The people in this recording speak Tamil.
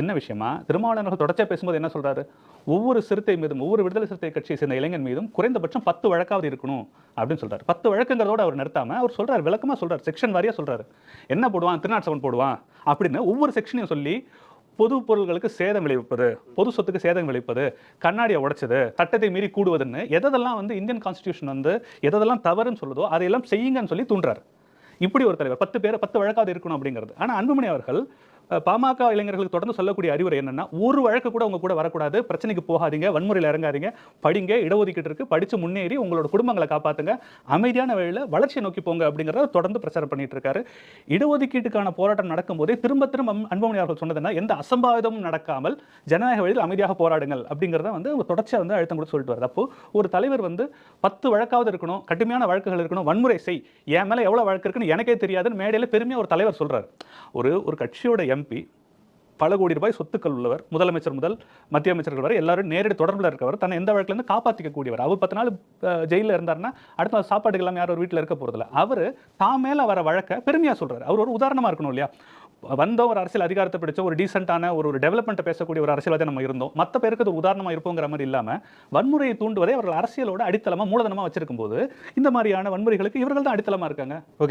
சின்ன விஷயமா திருமாவளவர்கள் தொடர்ச்சியாக பேசும்போது என்ன சொல்கிறாரு ஒவ்வொரு சிறுத்தை மீதும் ஒவ்வொரு விடுதலை சிறுத்தை கட்சியை சேர்ந்த இளைஞன் மீதும் குறைந்தபட்சம் பத்து வழக்காவது இருக்கணும் அப்படின்னு சொல்கிறார் பத்து வழக்குங்கிறதோட அவர் நிறுத்தாமல் அவர் சொல்கிறார் விளக்கமாக சொல்கிறார் செக்ஷன் வாரியாக சொல்கிறார் என்ன போடுவான்? திருநாட் செவன் போடுவான். அப்படின்னு ஒவ்வொரு செக்ஷனையும் சொல்லி பொது பொருள்களுக்கு சேதம் விளைவிப்பது பொது சொத்துக்கு சேதம் விளைவிப்பது கண்ணாடியை உடைச்சது சட்டத்தை மீறி கூடுவதுன்னு எதெல்லாம் வந்து இந்தியன் கான்ஸ்டியூஷன் வந்து எதெல்லாம் தவறுன்னு சொல்லுதோ அதையெல்லாம் செய்யுங்கன்னு சொல்லி தூண்டுறாரு. இப்படி ஒரு தலைவர் பத்து பேர் பத்து வழக்காவது இருக்கணும் அப்படிங்கிறது. ஆனால் அன்புமணி அவர்கள் பாமக இளைஞர்களுக்கு தொடர்ந்து சொல்லக்கூடிய அறிவுரை என்னன்னா ஒரு வழக்கு கூட உங்க கூட வரக்கூடாது. பிரச்சனைக்கு போகாதீங்க. வன்முறையில் இறங்காதீங்க. படிங்க. இடஒதுக்கீடு இருக்கு. படிச்சு முன்னேறி உங்களோட குடும்பங்களை காப்பாத்துங்க. அமைதியான வழியில் வளர்ச்சியை நோக்கி போங்க அப்படிங்கிறத தொடர்ந்து பிரச்சாரம் பண்ணிட்டு இருக்காரு. இடஒதுக்கீட்டுக்கான போராட்டம் நடக்கும்போதே திரும்ப திரும்ப அன்புமணி அவர்கள் சொன்னதுன்னா எந்த அசம்பாவிதமும் நடக்காமல் ஜனநாயக வழியில் அமைதியாக போராடுங்கள் அப்படிங்கிறத வந்து தொடர்ச்சியாக வந்து அழுத்தம் கொடுத்து சொல்லிட்டு வருது அப்போ ஒரு தலைவர் வந்து பத்து வழக்காவது இருக்கணும் கடுமையான வழக்குகள் இருக்கணும் வன்முறை செய். என் மேலே எவ்வளோ வழக்கு இருக்குன்னு எனக்கே தெரியாதுன்னு மேடையில் பெருமையாக ஒரு தலைவர் சொல்கிறார் ஒரு ஒரு கட்சியோட எம் எம்பி பல கோடி ரூபாய் சொத்துக்கள் உள்ளவர். முதலமைச்சர் முதல் மத்திய அமைச்சர்கள் வரை எல்லாரும் நேரடி தொடர்பில் இருக்கவர். தன்னை எந்த வழக்குலேருந்து காப்பாற்றிக்கக்கூடியவர் அவர் பத்து நாள் ஜெயிலில் இருந்தாருன்னா அடுத்த நாள் சாப்பாடுக்கு எல்லாம் யாரும் ஒரு வீட்டில் இருக்க போகிறதில்ல அவர் தான் மேலே வர வழக்கை பெருமையாக சொல்கிறார் அவர் ஒரு உதாரணமாக இருக்கணும் இல்லையா? வந்த ஒரு அரசியல் அதிகாரத்தை பிடிச்ச ஒரு டீசெண்டான ஒரு ஒரு டெவலப்மெண்ட்டை பேசக்கூடிய ஒரு அரசியல்வாதி நம்ம இருந்தோம். மற்ற பேருக்கு அது உதாரணமாக இருப்போங்கிற மாதிரி இல்லாமல் வன்முறையை தூண்டுவதை அவர்கள் அரசியலோட அடித்தளமாக மூலதனமாக வச்சிருக்கும் போது இந்த மாதிரியான வன்முறைகளுக்கு இவர்கள் தான் அடித்தளமாக இருக்காங்க. ஓகே